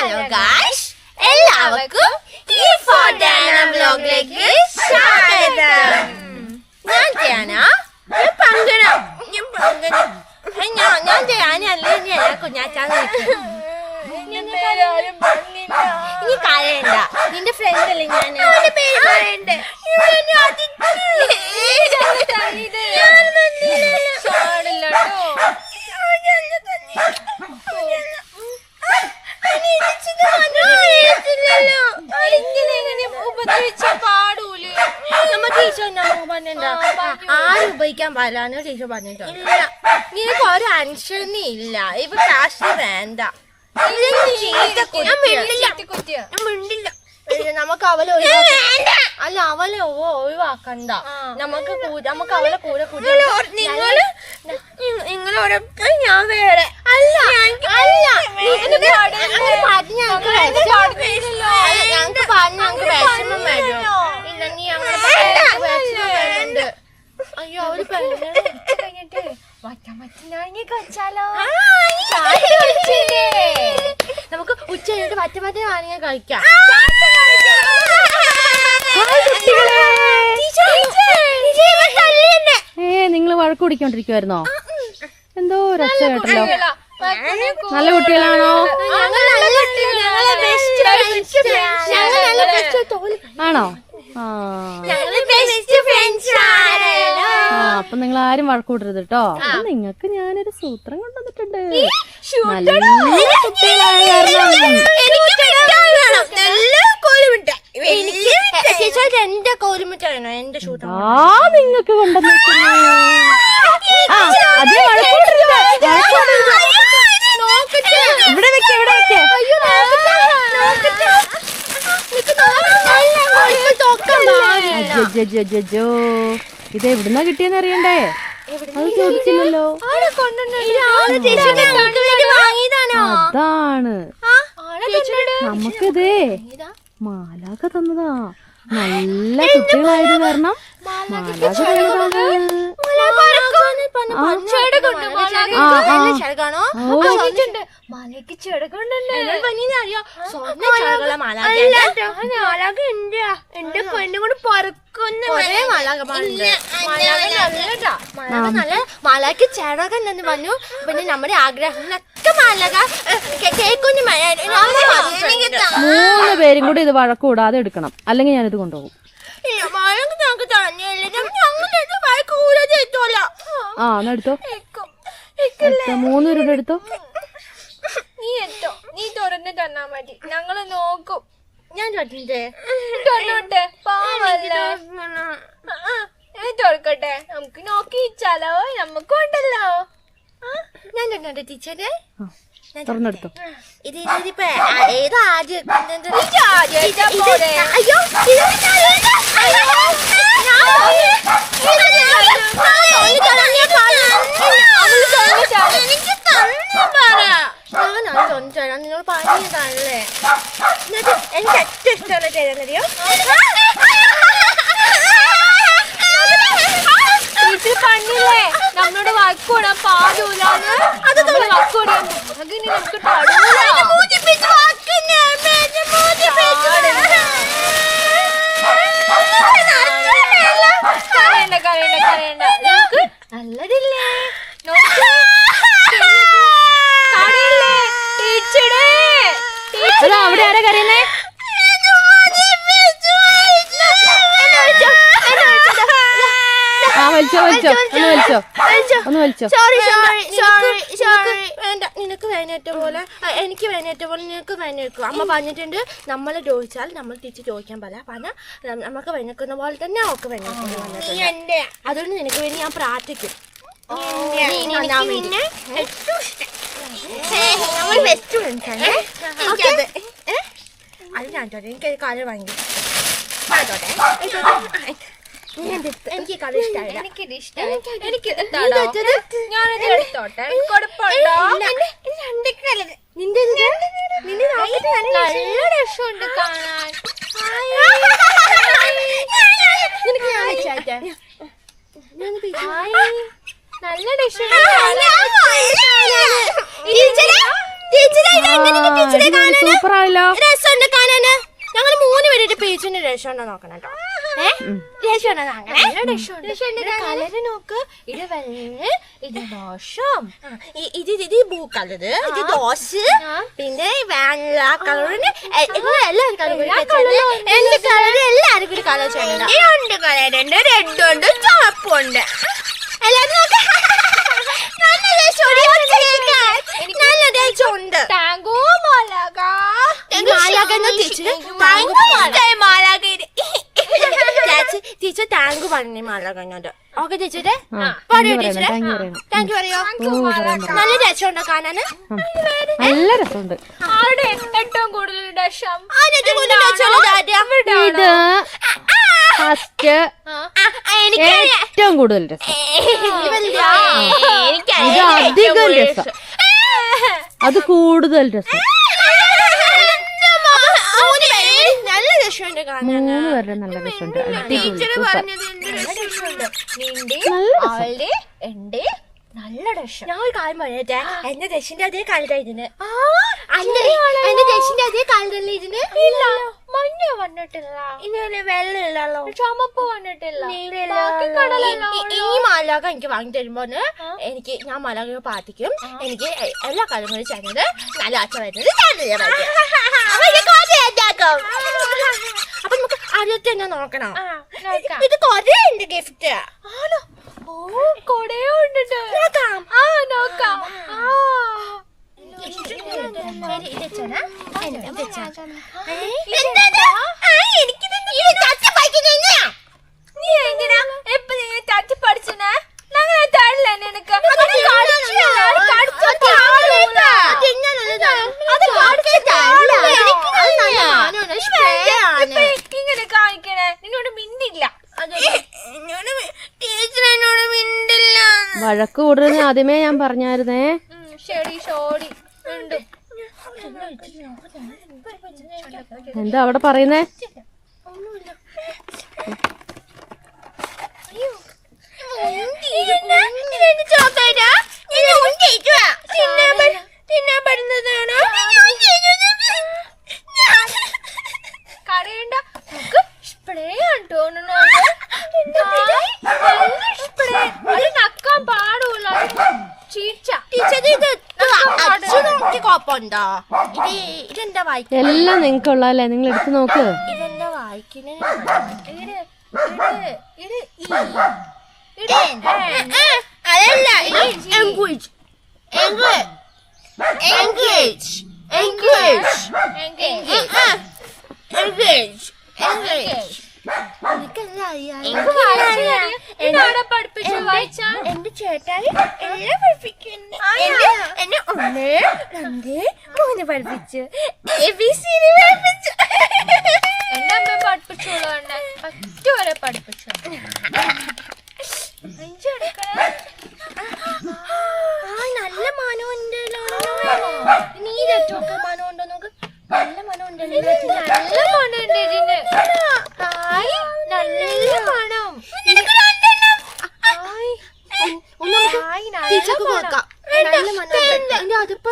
Hello guys എല്ലാവർക്കും ഈ ഫോർഡാന ബ്ലോഗിലേക്ക് സ്വാഗതം. ഞാൻ ചെയ്യാന ഞാൻ പങ്കന ഞാൻ പങ്കന ഞാൻ ഞാൻ ധ്യാനല്ല ഞാൻ കുഞ്ഞാച്ചാന്ന് ഇനി കരയണ്ട നിന്റെ ഫ്രണ്ട് അല്ലേ ഞാൻ? പേര് പറയണ്ടേ? ആരും ഉപയോഗിക്കാൻ പാടില്ലാന്ന് ടീച്ചർ പറഞ്ഞിട്ടുണ്ട് ഇല്ല നിനക്ക് ഒരു അനുസരണി ഇല്ല ഇപ്പൊ ക്ലാസ്സിൽ വേണ്ട നമുക്ക് അവലെ അല്ല അവലെ ഒഴിവാക്കണ്ട നമുക്ക് നമുക്ക് അവളെ കൂടെ നിങ്ങൾ നിങ്ങളോട് ഞാൻ വേറെ അല്ല അല്ല അങ്ങനെ പറഞ്ഞ് ഞങ്ങൾക്ക് ഞങ്ങൾക്ക് പറഞ്ഞ് ഞങ്ങൾക്ക് വിഷമം വരും ഇല്ല നീ അങ്ങനെ വിഷമം വരുന്നുണ്ട് അയ്യോ അവർ കഴിഞ്ഞിട്ട് നമുക്ക് ഉച്ച കഴിഞ്ഞിട്ട് പറ്റ പറ്റ വാങ്ങിയാൽ കഴിക്കാം ഏ നിങ്ങൾ വഴക്ക് കുടിക്കൊണ്ടിരിക്കുവായിരുന്നോ എന്തോ രക്ഷ കേട്ടല്ലോ നല്ല കുട്ടികളാണോ? ആണോ? അപ്പൊ നിങ്ങൾ ആരും വഴക്കൂട്ടരുത് കേട്ടോ നിങ്ങക്ക് ഞാനൊരു സൂത്രം കൊണ്ടുവന്നിട്ടുണ്ട്. നല്ല കുട്ടികളായ കാരണം ചേച്ചി എന്റെ കോലുമിട്ടാണോ എന്റെ ഷൂട്ട് ആ നിങ്ങക്ക് കൊണ്ടുവന്നിരിക്കുന്നു ആ. ഇവിടെ വെക്ക ഇവിടെ വെക്ക. അജ്ജോ ഇത് എവിടുന്നാ കിട്ടിയെന്ന് അറിയണ്ടേ? അത് ചോദിച്ചില്ലല്ലോ. അതാണ്. നമുക്കിതേ. മാലാക തന്നതാ. നല്ല കുട്ടികളായത് കാരണം. മാലാക്ക് മാലാഖ ചേടകൻ എന്ന് പറഞ്ഞു പിന്നെ നമ്മുടെ ആഗ്രഹങ്ങളൊക്കെ മാലക കേക്കൊന്നും മൂന്ന് പേരും കൂടി ഇത് വഴക്ക് കൂടാതെ എടുക്കണം. അല്ലെങ്കിൽ ഞാനിത് കൊണ്ടുപോകും. ആ എന്നാ എടുത്തോ. എടുത്തോ. മൂന്ന് പേരുടെ എടുത്തോ. നീ എത്തോ നീ തുറന്ന് തന്നാ മതി. ഞങ്ങൾ നോക്കും. ഞാൻ ചോദിച്ചിട്ടേ തുറന്നോട്ടെ. പാവല്ലേ. ആ, ഞാൻ തുറക്കട്ടെ. നമുക്ക് നോക്കി ഇച്ചാലോ. നമുക്കും ഉണ്ടല്ലോ ഞാൻ ചോദിച്ചോട്ടെ ടീച്ചറെ? തുറന്നെടുത്തോ ഇത് ഇതിപ്പോ ഏത് ആദ്യം ഇത് ഇത്. അയ്യോ ഇത് ഇത്. എനിക്ക് തന്നെ പറ. ഞാനാണ് തൊണ്ണൂറ്റാറ്. നിങ്ങൾ പറഞ്ഞതല്ലേ എന്നിട്ട് എനിക്ക് ഏറ്റവും ഇഷ്ടമുള്ള ചെയ്തെന്നറിയോ ടീച്ചർ കണ്ടില്ലേ നമ്മളോട് വഴക്കൂടാൻ പാടൂല നമ്മൾ വഴക്കൂടാൻ അതിന് നമുക്ക് തടൂല കരയണ്ട കരയണ്ട കരയണ്ട. നമുക്ക് നല്ലതില്ലേ? അവിടെ ആരാ കരയുന്നേ? വലിച്ചോ വലിച്ചോ ഒന്ന് വലിച്ചോ. ഒന്ന് വലിച്ചോ. സോറി സോറി സോറി സോറി വേണ്ട നിനക്ക് വേനേറ്റ പോലെ എനിക്ക് വേനേറ്റ പോലെ നിനക്ക് വേനേക്കും അമ്മ പറഞ്ഞിട്ടുണ്ട് നമ്മൾ ചോദിച്ചാൽ നമ്മൾ തിരിച്ച് ചോദിക്കാൻ പല പറഞ്ഞാൽ നമുക്ക് വേനക്കുന്ന പോലെ തന്നെ അവൾക്ക് വേനേക്കുന്നു പറഞ്ഞിട്ടുണ്ട് അതുകൊണ്ട് നിനക്ക് വേണ്ടി ഞാൻ പ്രാർത്ഥിക്കും. നീ നന്നാവാൻ വേണ്ടി. നമ്മൾ ബെസ്റ്റ് ഫ്രണ്ട്സ് ആണ്? അത് ഞാൻ ചോട്ടെ എനിക്ക് കാര്യം വാങ്ങി. ആയിക്കോട്ടെ. എനിക്ക്? ഞാനത് എടുത്തോട്ടെ. നിന്റെ നല്ല രസമുണ്ട് കാണാൻ. നിനക്ക് ഞാൻ വെച്ചാട്ടെ നല്ല ഡിഷ് ടീച്ചറെ ടീച്ചറെ ഇത് ടീച്ചറെ കാണാന്? സൂപ്പർ ആയല്ലോ രസമുണ്ട് കാണാന്. ഞങ്ങൾ മൂന്ന് പേരുടെ പേജിന്റെ രസമുണ്ടോ നോക്കണം കേട്ടോ. നോക്ക്. ഇത് വെള്ള ഇത് ദോഷം. ഇത് ഇത് ബ്ലൂ കളറ് ഇത് ദോശ പിന്നെ വെള്ള കളറിന് എല്ലാവരും കളർ എന്റെ കളർ എല്ലാവരും കൂടി കളർ ചെയ്യുന്നുണ്ട് രണ്ട് കളർ ഉണ്ട്. റെഡ് ഉണ്ട്. ചുവപ്പുണ്ട് എല്ലാവരും നോക്ക്. നല്ല രസമുണ്ട് നല്ല രസമുണ്ട് ടാങ്കോ മാലാക പറഞ്ഞു മാലാകഞ്ഞോട് ഓക്കെ ടീച്ചറെ പറയൂ ടീച്ചറെ താങ്ക് യു പറയോ. നല്ല രസമുണ്ടോ കാണാന് നല്ല രസമുണ്ട്. ആരുടെ ഏറ്റവും കൂടുതൽ രസം. ഇത് ഫസ്റ്റ് എനിക്ക് ഏറ്റവും കൂടുതൽ രസം. എനിക്ക് ഇത് അധികം രസം. അത് കൂടുതൽ രസം നല്ല രസമുണ്ട് കാണാൻ. മൂന്ന് പേരുടെ നല്ല രസമുണ്ട്. അടിപൊളി. സൂപ്പർ. പറഞ്ഞത് എന്ത് രസമുണ്ട്? നിന്റെ നല്ല എന്റെ നല്ല ഡഷം ഞാൻ ഒരു കാര്യം പറയട്ടെ? എന്റെ ദശിന്റെ അതേ കളറാ ഇതിന്. എന്റെ എന്റെ ദശിന്റെ അതേ കളറല്ലേ ഇതിന്? ഇല്ല. മഞ്ഞ വന്നിട്ടില്ല. ഇനി വെള്ളമില്ലല്ലോ. ചുമപ്പ് വന്നിട്ടില്ല. ബാക്കി കടലല്ല ഈ മാലാക എനിക്ക് വാങ്ങി തരുമ്പോ എനിക്ക് ഞാൻ മാലാക പാത്തിക്കും എനിക്ക് എ- എല്ലാ കാര്യങ്ങളും ചെയ്യുന്നത് നല്ല അച്ഛൻ വരുന്നത് ഞാനല്ലേ പഠിക്കും. അപ്പൊ നമുക്ക് ആദ്യത്തെ തന്നെ നോക്കണം. നോക്കാം. ഇത് കൊറേ ഉണ്ട് ഗിഫ്റ്റ് ആണോ? ഓ കൊടയോ ഉണ്ട് നോക്കാം. ആ നോക്കാം. ആ. നീ എങ്ങനാ? എപ്പോ നീ തട്ടി പഠിച്ചനെ ഞങ്ങളെ തരില്ല നിനക്ക് അത് കടിച്ചില്ല, അത് കടിച്ചിട്ട് ആളില്ല. അത് ഇപ്പൊ ഇങ്ങനെ കാണിക്കണേ നിന്നോട് മിണ്ടില്ല ടീച്ചർ എന്നോട് മിണ്ടില്ല വഴക്ക് കൂടുതൽ ആദ്യമേ ഞാൻ പറഞ്ഞായിരുന്നേ എന്താ അവിടെ പറയുന്നേ കരയണ്ട നമുക്ക് സ്പ്രേ ആണ് തോന്നുന്നു സ്പ്രേ അത് നക്കാൻ പാടൂല ചീച്ച കോപ്പുണ്ടോ ഇത് ഇതെന്താ വായിക്ക എല്ലാം നിങ്ങൾക്ക് ഉള്ളതല്ലേ നിങ്ങൾ എടുത്തു നോക്ക്. ഇതെന്താ വായിക്കുന്നത് ഇട് ഇട് ഇട് ഈ. അതല്ല engage engage engage engage engage വായിച്ചാ എന്റെ ചേട്ടായി എല്ലാം പഠിപ്പിക്കുന്നു. എന്നെ ഒന്ന് രണ്ട് മൂന്ന് പഠിപ്പിച്ചു. എ ബി സി പഠിപ്പിച്ചു എന്റെ അമ്മ പഠിപ്പിച്ചോളൂ എന്നെ പറ്റ വരെ പഠിപ്പിച്ചു ആ നല്ല മനം ഉണ്ടല്ലോ നീ രറ്റൊക്കെ മനം ഉണ്ടോ നോക്ക് നല്ല മനം ഉണ്ടല്ലോ നല്ല മണമുണ്ട് ഇതിന് ഹായ് നല്ല മണം ഹായ് ഹായ് നല്ല ടീച്ചർക്ക് മണം കൊടുക്കാം നല്ല മനം എന്റെ അതിപ്പോ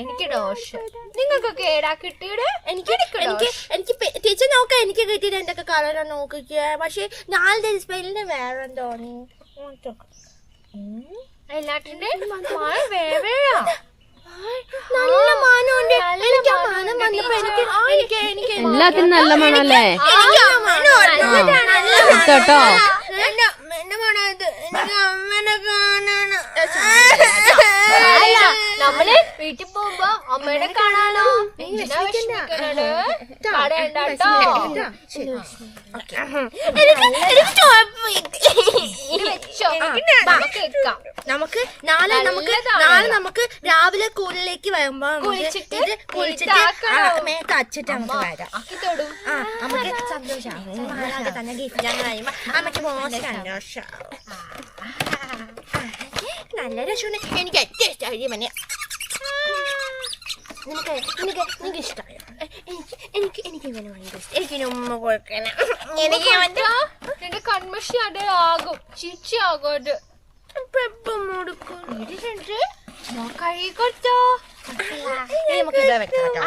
എനിക്ക് ദോഷം നിങ്ങൾക്കൊക്കെ ഏടാ കിട്ടിയുടെ എനിക്ക് എനിക്ക് എനിക്ക് പെ- ടീച്ചർ നോക്ക എനിക്ക് കിട്ടിയത് എന്തൊക്കെ നോക്കിക്കുക പക്ഷെ നാല് ഡിസ്പ്ലേയിൽ വേറെ തോന്നി നല്ല മാനമുണ്ട് എനിക്ക് ആ മാനം വന്നപ്പോ എനിക്ക് എനിക്ക് എനിക്ക് എല്ലാത്തിനും നല്ല മണല്ലേ. കേട്ടോ എന്റെ മണം ഇത് എനിക്ക് അമ്മനെ കാണാണ് നമ്മൾ വീട്ടിൽ പോകുമ്പോ അമ്മേനെ കാണാനോ നമുക്ക് നാളെ നമുക്ക് നാളെ നമുക്ക് രാവിലെ സ്കൂളിലേക്ക് വരുമ്പോ കുളിച്ചിട്ട് കുളിച്ചിട്ട്. മേത്ത് അച്ചിട്ട് നമുക്ക് വരാം. ആ നമുക്ക് സന്തോഷമാവും തന്നെ ഗിഫ്റ്റ് അമ്മയ്ക്ക് മോശം സന്തോഷം നല്ല രസമാണ് എനിക്ക് ഏറ്റവും ഇഷ്ടമായി മനെ നിനക്ക് നിനക്ക് നിനക്ക് ഇഷ്ടമായോ എനിക്ക് എനിക്ക് എനിക്ക് ഇവനെ ഭയങ്കര ഇഷ്ടം. എനിക്ക് ഉമ്മ കൊടുക്കണം. എനിക്ക് നിന്റെ കൺമഷി അടയാകും ആകും. അത്. പെപ്പം കൊടുക്കും കഴുകിക്കൊടുത്തോ ഇനി നമുക്ക് ഇതാ വെക്കാം കേട്ടോ.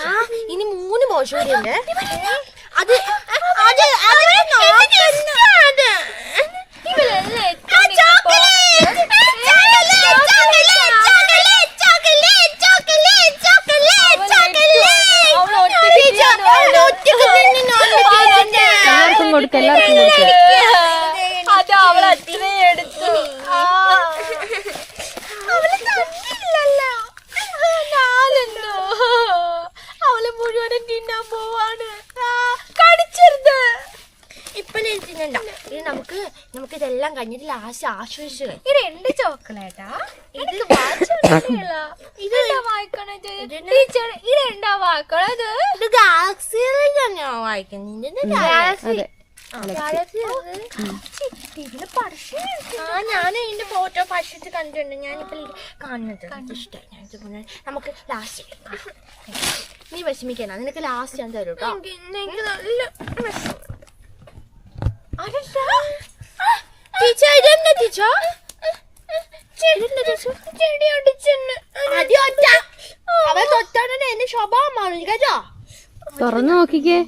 ആ ഇനി മൂന്ന് മോശം അത് അത് കൊടുക്ക എല്ലാവർക്കും കൊടുക്ക. അവൾ മുഴുവനും തിന്നാൻ പോവാണ്. ഇപ്പൊ തിന്നണ്ട. നമുക്ക് നമുക്ക് ഇതെല്ലാം കഴിഞ്ഞിട്ട് ലാസ്റ്റ് ആശ്വസിച്ചു ഇത് എന്റെ ചോക്ലേറ്റാ? ഇത് ഇത് വായിക്കണത് ടീച്ചർ ഇത് എന്താ വായിക്കണത്? ഇത് വായിക്കുന്നത്? ഗാലക്സി ഞാൻ ഇതിന്റെ ഫോട്ടോ പഠിച്ചിട്ട് കണ്ടിട്ടുണ്ട്. ഞാനിപ്പോ കാണുന്നത് ഇഷ്ടമായി ഞാൻ നമുക്ക് ലാസ്റ്റ് നീ വിഷമിക്കണ്ട. നിനക്ക് ലാസ്റ്റ് ഞാൻ തരും കേട്ടോ നല്ല ടീച്ചർ സ്വഭാവമാണ് കേട്ടോ? തുറന്നു നോക്കിക്കേ.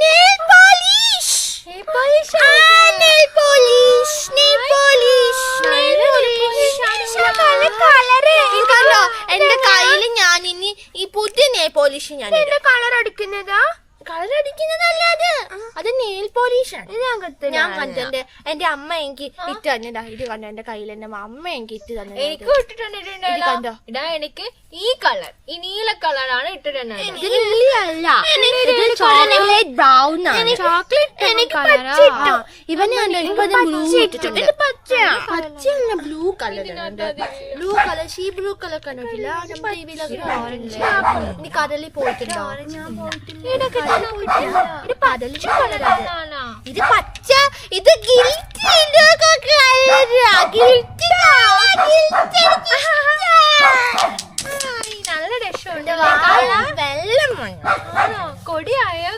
Nail polish! Nail polish Ah, nail polish! Nail polish! Nail polish! ഇത് കണ്ടോ എന്റെ കയ്യിൽ ഞാൻ ഇനി ഈ പുതിയ നെയിൽ പോളിഷ് ഞാൻ കളർ അടിക്കുന്നതാ കളർ അടിക്കുന്നതല്ല അത് അത് നെയിൽ പോളിഷ് ആണ് ഞാൻ കത്തില്ല. ഞാൻ കണ്ടു എന്റെ അമ്മ എനിക്ക് ഇട്ട് തന്നതാ. ഇത് കണ്ടോ എന്റെ കയ്യിൽ എന്റെ അമ്മ എനിക്ക് ഇട്ട് എനിക്ക് തന്നതാ ഇത് എനിക്ക് ഈ കളർ. ഈ നീല കളറാണ് ഇത് ചോക്ലേറ്റ് ബ്രൗൺ ആണ്. ചോക്ലേറ്റ് എനിക്ക് ഇവന് ബ്ലൂ ഇട്ടിട്ടുണ്ട്. പച്ചയല്ല blue colour blue colour she blue colour കണ്ടിട്ടില്ല. ടിവിയിലൊക്കെ നീ കടലിൽ പോയിട്ടുണ്ടോ. ഇത് കടലിൽ കളറാണ് ഇത് പച്ച ഇത് ഗിൽറ്റി നല്ല കൊടിയായോ?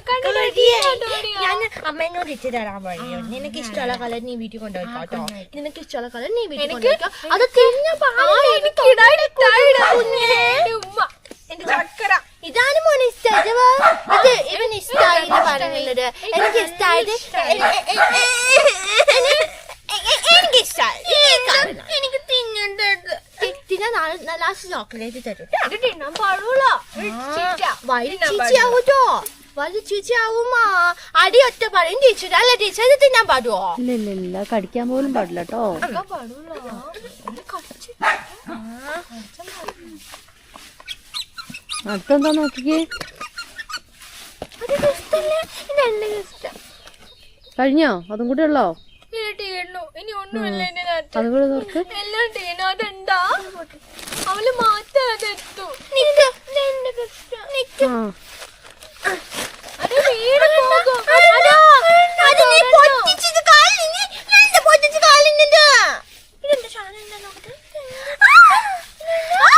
ഞാൻ അമ്മേനോട് ഇട്ട് തരാൻ പറയും നിനക്ക് ഇഷ്ടമുള്ള കളർ നീ വീട്ടിൽ കൊണ്ടുപോയി കേട്ടോ. നിനക്ക് ഇഷ്ടമുള്ള കളർ നീ വീട്ടിൽ കൊണ്ടുപോയിക്കോ അത് തിന്ന ഉമ്മ എന്റെ ചക്കര. ഇതാണ് മോനെ ഇഷ്ടമായത് ഇത് ഇവൻ ഇഷ്ടമായി പറയുന്നത്. എനിക്ക് ഇഷ്ടമായത് എനിക്ക് ഇഷ്ടമായി എനിക്ക് തിന്നേണ്ടത്. തിന്നാ നാളെ ലാസ്റ്റ് ചോക്ലേറ്റ് തരും. ഇത് തിന്നാൻ പാടുള്ളോ. വൈകി ചീച്ചയാവൂട്ടോ? വലിയ ചീച്ചയാവുമാ. അടി ഒറ്റ പറയും ടീച്ചർ അല്ല ടീച്ചർ ഇത് തിന്നാൻ പാടുവോ? ഇല്ല ഇല്ല ഇല്ല. കടിക്കാൻ പോലും പാടില്ല കേട്ടോ പാടുള്ളോ. അടുത്തെന്താ നോക്കിക്കേ കഴിഞ്ഞോ? അതും കൂടി ഉള്ളോ? ഇനി തീർന്നു ഇനി ഒന്നുമില്ല എന്റെ നാട്ടിൽ അതും കൂടെ നോക്ക്. അവൾ മാറ്റാതെ അതെത്തു നിക്ക്. നിക്ക്. ആ അത് വീട് പോകും അതാ, അത് നീ പൊട്ടിച്ചത് കാലിന് ഞാൻ എന്താ പൊട്ടിച്ച കാലിനുണ്ട് ഇതെന്താ സാധനം എന്താ നോക്കട്ടെ ആ, ആ,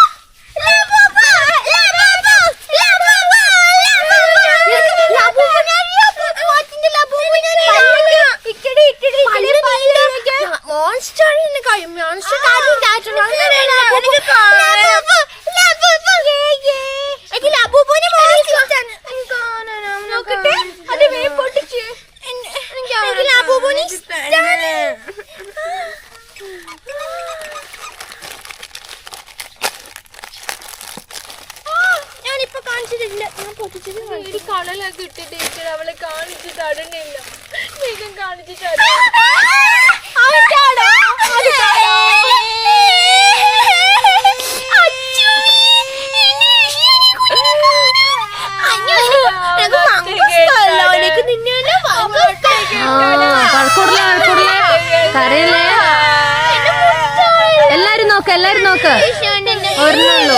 ലബൂബ, ലബൂബ, ലബൂബ, ലബൂബ. ലബൂബിനെ അറിയോ? പോത്തിന്റെ ലബൂബിനെ അറിയോ? പല്ല് നീല. മോൺസ്റ്ററിന് കഴിയും മോൺസ്റ്റർ കാര്യം ഉണ്ടായിട്ടുണ്ട് അങ്ങനെയാണ് ലബൂബ, ലബൂബ. എനിക്ക് ലബൂബിനെ മോൺസ്റ്ററാണ്. നോക്കട്ടെ അത് വേ പൊട്ടിച്ച് എനിക്ക് ലബൂബിനെ ഇഷ്ടമാണ് ഞാനിപ്പോ കാണിച്ചിട്ടില്ല ഞാൻ പൊട്ടിച്ചത് വീട് കളലൊക്കെ ഇട്ട് ടീച്ചർ അവളെ കാണിച്ചു തടണില്ല വേഗം കാണിച്ചു തരണം എനിക്ക് നിന്നെ ആ കഴക്കൂടില്ലേ കഴക്കൂടില്ലേ കരയില്ലേ എല്ലാരും നോക്ക് എല്ലാരും നോക്ക്. ഒരെണ്ണുള്ളൂ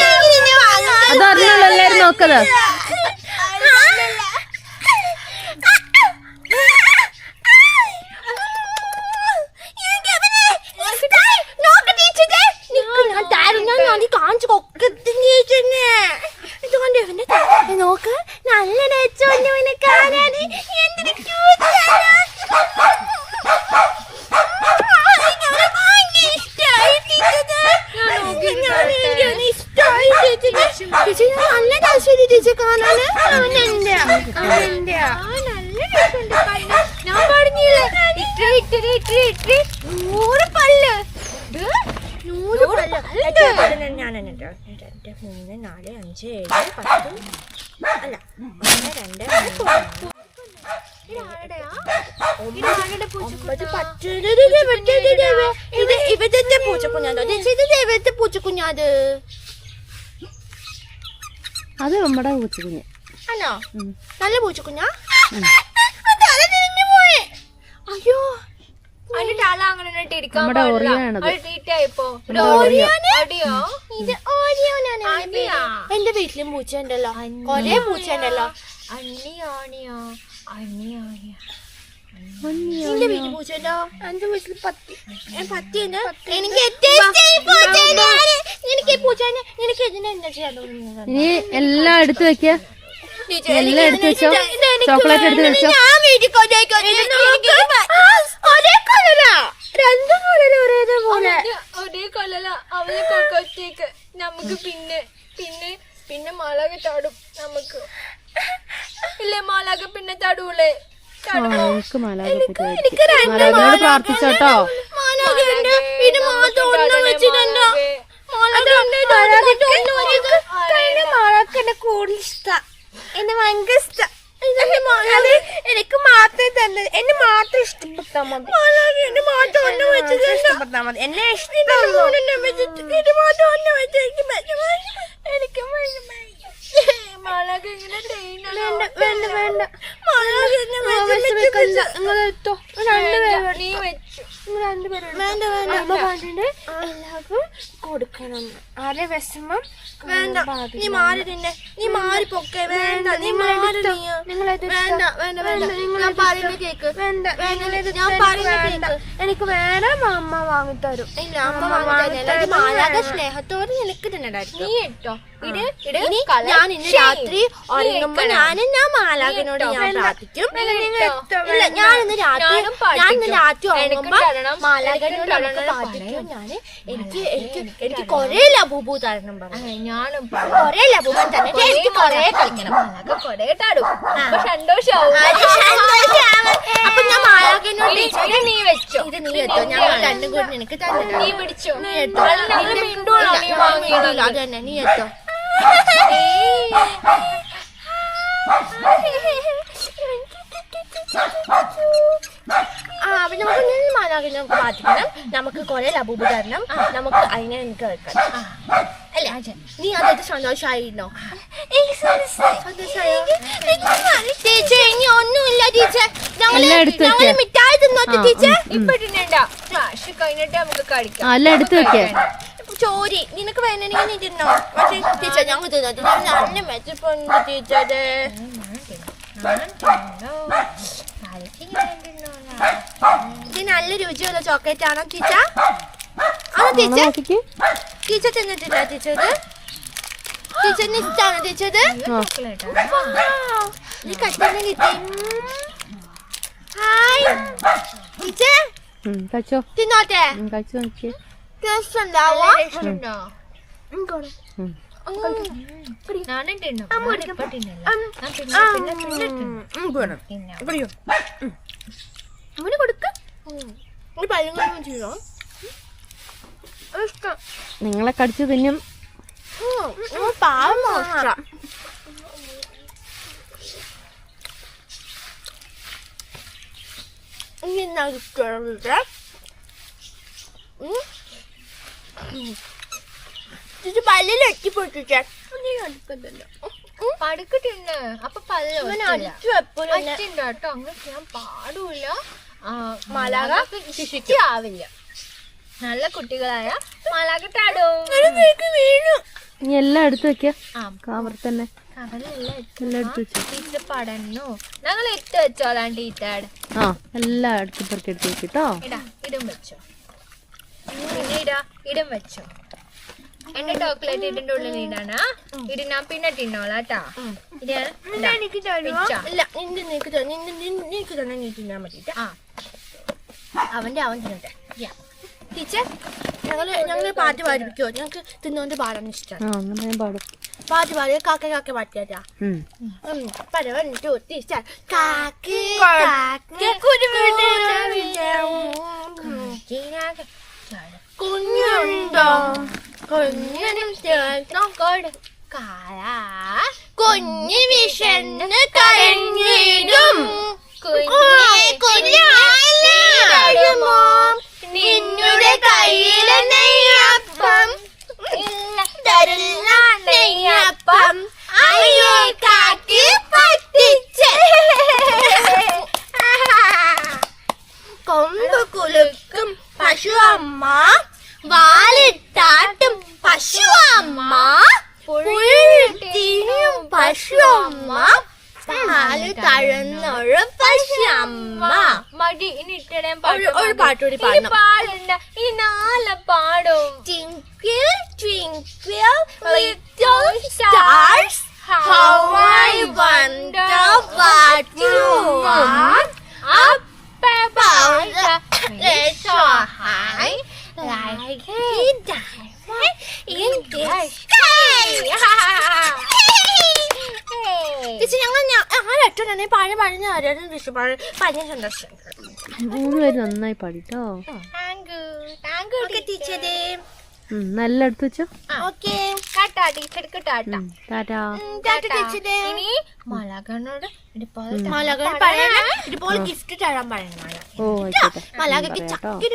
അത് ഒരെണ്ണുള്ളൂ എല്ലാരും നോക്കത്. നൂറ് പല്ല്. നൂറ് പല്ല്. ഞാൻ അഞ്ച് ഏഴ് പത്ത് അല്ല പൂച്ചക്കുഞ്ഞാത്? അത് നമ്മുടെ പൂച്ചക്കുഞ്ഞ്. ആണോ? നല്ല പൂച്ചക്കുഞ്ഞാ? അയ്യോ നമ്മുടെ. ഒറിയാണത്. എന്റെ വീട്ടിലും പൂച്ച ഉണ്ടല്ലോ. കൊറേ പൂച്ച ഉണ്ടല്ലോ. വീട്ടിൽ പൂച്ച ഉണ്ടോ? എന്റെ വീട്ടിൽ പത്തി ഏ, പത്തിയുണ്ട് എനിക്ക് പൂച്ചേനെ ചെയ്യാൻ തോന്നുന്നത്? ഇനി എല്ലാം എടുത്തു വെക്ക. ടീച്ചർ, എല്ലാം എടുത്ത് വെച്ചോ. ചോക്ലേറ്റ് എടുത്ത് വെച്ചോ. രണ്ട് കളർ ഒരേപോലെ ഒരേ അവനെ കൊക്കത്തേക്ക് നമുക്ക് പിന്നെ പിന്നെ പിന്നെ മാളക ചാടും നമുക്ക്. ഇല്ലേ മാളക പിന്നെ ചാടൂലേ? നമുക്ക് മാലാഖനോട് പ്രാർത്ഥിച്ചോട്ടോ. ഇത് മാത്രം ഒന്നും ഒന്നും വെച്ചിട്ട് കഴിഞ്ഞ കൂടുതൽ ഇഷ്ടം എന്നെ ഭയങ്കര ഇഷ്ടം. എനിക്ക് മാത്രം തന്നെ എന്നെ മാത്രം ഇഷ്ടപ്പെട്ടാ മതി. എന്നെ മാത്രം ഒന്നും മതി. എന്നെ ഇഷ്ടമുള്ളൂ. എനിക്ക് വേണ്ട വേണ്ട. നീ വെച്ചു. എല്ലാവർക്കും കൊടുക്കണം. ആരെ വിഷമം? വേണ്ട. നീ മാറി നിന്നെ. നീ മാറി പൊക്കെ. വേണ്ട നീ മാറി നീ വേണ്ട വേണ്ട വേണ്ട. ഞാൻ പറയുന്ന കേക്ക്. വേണ്ട വേണ്ട ഞാൻ പറയുന്ന എനിക്ക് വേറെ അമ്മ വാങ്ങിത്തരും. മാലാക സ്നേഹത്തോടെ നിനക്ക് തന്നെ നീ ഇട്ടോ ഇട് ഇട് ഇനി ഞാൻ ഇന്ന് രാത്രി ഉറങ്ങുമ്പോ ഞാൻ ഞാൻ മാലാഖനോട് ഞാൻ പ്രാർത്ഥിക്കും. ഇല്ല ഞാൻ ഇന്ന് രാത്രി ഞാൻ ഇന്ന് രാത്രി ഉറങ്ങുമ്പോ തരണം പ്രാർത്ഥിക്കും. ഞാൻ എനിക്ക് എനിക്ക് എനിക്ക് കൊറേ ലബൂബു തരണം പറഞ്ഞു ഞാനും കൊറേ ലബൂബൻ തന്നെ? എനിക്ക് കൊറേ കളിക്കണം. മാലാക കൊറേ ചാടും അപ്പൊ സന്തോഷാവും. ഞാൻ മാലാഖനോട് ഇത് നീ വെച്ചോ. ഇത് നീ എത്തോ ഞാൻ രണ്ടും കൂടി നിനക്ക് തന്നെ നീ പിടിച്ചോ. നീ അല്ല, വാങ്ങിയത്? അത് തന്നെ. നീ എത്തോ. ആ അപ്പൊ നമുക്ക് നമുക്ക് പ്രാർത്ഥിക്കണം നമുക്ക് കുറെ ലബൂബ് തരണം നമുക്ക് അതിനെ എനിക്ക് വെക്കണം അല്ലേ? നീ അതായത് സന്തോഷമായിരുന്നോ സന്തോഷമായോ ടീച്ചർ ഇനി ഒന്നുമില്ല ടീച്ചർ ഞങ്ങൾ മിഠായി തിന്നോട്ടെ ടീച്ചർ ഇപ്പൊ ഇടണ്ട ക്ലാസ് കഴിഞ്ഞിട്ട് നമുക്ക് കളിക്കാം അല്ല എടുത്തു വെക്കേ. ചോരി നിനക്ക് വേണമെങ്കിൽ നീ തിന്നോ? പക്ഷേ ടീച്ചർ ഞങ്ങൾ തിന്നോ. ടീച്ചർ നല്ല മെച്ചപ്പുണ്ട് ടീച്ചറ് ഇത് നല്ല രുചിയുള്ള ചോക്ലേറ്റ് ആണോ ടീച്ചർ? ആണോ ടീച്ചർ? ടീച്ചർ തിന്നിട്ടില്ല ടീച്ചർ ടീച്ചറിന് ഇഷ്ടമാണോ ടീച്ചർ ചോക്ലേറ്റ് ആ. നീ കട്ടന്നെ കിട്ടി ഹായ്. ടീച്ചർ കഴിച്ചോ? തിന്നോട്ടെ? കഴിച്ചു നോക്കിയേ ടേസ്റ്റ് ഉണ്ടാവോ? ഉം. അവന് കൊടുക്ക. ചെയ്യോ ഇഷ്ടം. നിങ്ങളെ കടിച്ചു തിന്നും. പാവം മോശം. ഇനി ഇത് പല്ലിൽ എത്തിപ്പൊട്ടിച്ചേ നീ അടുക്കണ്ടല്ലോ പടുക്ക് തിന്ന് അപ്പൊ പല്ല ഇവൻ ഒത്തില്ല. അടിച്ചു എപ്പോഴും അച്ഛന്റെ കേട്ടോ അങ്ങനെ ചെയ്യാൻ പാടില്ല മാലാഖ ശിക്ഷിക്കാവില്ല നല്ല കുട്ടികളായ മാലാകട്ടാടും? വീണു. ഇനി എല്ലാം എടുത്തു വെക്കാം. ആ. കവർ തന്നെ. എല്ലാം എടുത്തു വെച്ചു. ടീച്ചർ പടന്നു ഞങ്ങൾ ഇട്ട് വെച്ചോളാം ടീച്ചർ ആ എല്ലാം എടുത്ത് പെറുക്കി എടുത്ത് വെക്കിട്ടോ ഇടാ ഇടും വെച്ചോ. പിന്നെ ഇടാ ഇടും വെച്ചോ. എന്റെ ചോക്ലേറ്റ് ഇതിന്റെ ഉള്ളിൽ ഇടാണ് ഇത് ഞാൻ പിന്നെ തിന്നോളാട്ടാ. ഇത് ഇതാ, എനിക്ക് പിച്ചാ. ഇല്ല നിന്റെ തന്നെ നിന്റെ നിന്റെ- തന്നെ നീ തിന്നാൻ മതിട്ട് അവന്റെ അവൻ തിന്നട്ടെ. ടീച്ചർ ഞങ്ങൾ ഞങ്ങൾ പാട്ട് പാടിപ്പിക്കോ ഞങ്ങക്ക് തിന്നോണ്ട് പാടാൻ ഇഷ്ടമാണ് പാട്ട് പാടി കാക്ക കാക്ക പാട്ടിയാ. പരവൻ ടീച്ചർ കാക്ക് കാക്ക് കുരുവിന്റെ കുഞ്ഞുണ്ടോ? കുഞ്ഞനും ചേർത്തും കൊടുക്കാല കുഞ്ഞു വിഷന്ന് കഴിഞ്ഞിടും നിന്നുടെ കയ്യിലെ നെയ്യപ്പം. തരുന്ന നെയ്യപ്പം അയ്യോ കാക്കി പറ്റിച്ച്. കൊമ്പ് കുലുക്കും പശു അമ്മ വാലിട്ടാട്ടും പശു അമ്മ പുഴുതിയും പശു അമ്മ പാൽ തഴുന്നൊരു പശു അമ്മ മടി ഇനി ഇട്ടടേ ഒരു- ഒരു പാട്ട് കൂടി പാടണം. പാടണ്ട ഈ നാളെ പാടും Twinkle, twinkle, little stars, how I wonder what you want. Up above the so high, like a diamond in the sky. ചേച്ചി ഞങ്ങൾ ആരൊറ്റ തന്നെ പഴയ പഴഞ്ഞ ആരും വിഷു പഴ പഴയ സന്തോഷം മൂന്നുപേര് നന്നായി പാടിട്ടോ? Thank you. താങ്ക് യു ടീച്ചറേ. ഉം, നല്ല അടുത്ത് വെച്ചോ. ഗിഫ്റ്റ് തരാൻ ഓ ആയിക്കോട്ടെ. ചക്കര